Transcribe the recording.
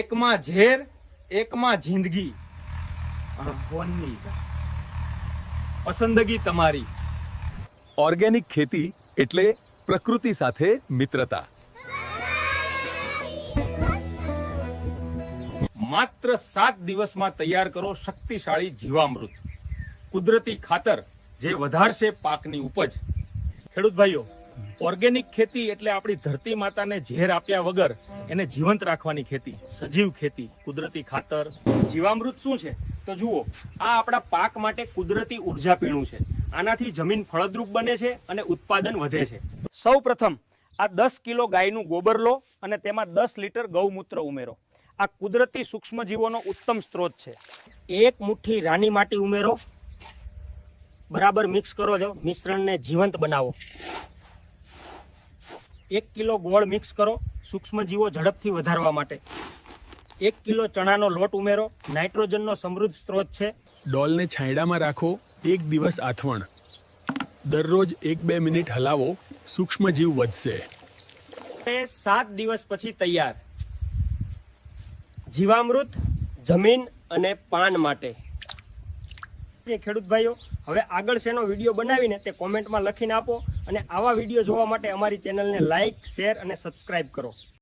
એકમાં ઝેર એકમાં જિંદગી. ભગવાનની પસંદગી તમારી. ઓર્ગેનિક ખેતી એટલે પ્રકૃતિ સાથે મિત્રતા. માત્ર સાત દિવસમાં તૈયાર કરો શક્તિશાળી જીવામૃત. કુદરતી ખાતર જે વધારશે પાકની ઉપજ. ખેડૂત ભાઈઓ ઓર્ગેનિક ખેતી એટલે આપણી ધરતી માતાને ઝેર આપ્યા વગર એને જીવંત રાખવાની ખેતી, સજીવ ખેતી, કુદરતી ખાતર. જીવામૃત શું છે? તો જુઓ, આ આપણા પાક માટે કુદરતી ઊર્જા પીણું છે. આનાથી જમીન ફળદ્રુપ બને છે અને ઉત્પાદન વધે છે. સૌ પ્રથમ, આ દસ કિલો ગાયનું ગોબર લો અને તેમાં દસ લીટર ગૌમૂત્ર ઉમેરો. આ કુદરતી સૂક્ષ્મજીવોનો ઉત્તમ સ્ત્રોત છે. એક મુઠ્ઠી રાની માટી ઉમેરો. બરાબર મિક્સ કરો છો. મિશ્રણને જીવંત બનાવો. એક કિલો ગોળ મિક્સ કરો સૂક્ષ્મજીવો ઝડપથી વધારવા માટે. એક કિલો ચણાનો લોટ ઉમેરો. નાઇટ્રોજનનો સમૃદ્ધ સ્ત્રોત છે. ડોલને છાંયડામાં રાખો. એક દિવસ આથવણ. દરરોજ એક બે મિનિટ હલાવો. સૂક્ષ્મજીવ વધશે. સાત દિવસ પછી તૈયાર. જીવામૃત જમીન અને પાન માટે. એ ખેડૂત ભાઈઓ, હવે આગળ શેનો વીડિયો બનાવીને તે કોમેન્ટમાં લખીને આપો અને આવા વીડિયો જોવા માટે અમારી ચેનલને લાઇક શેર અને સબસ્ક્રાઇબ કરો.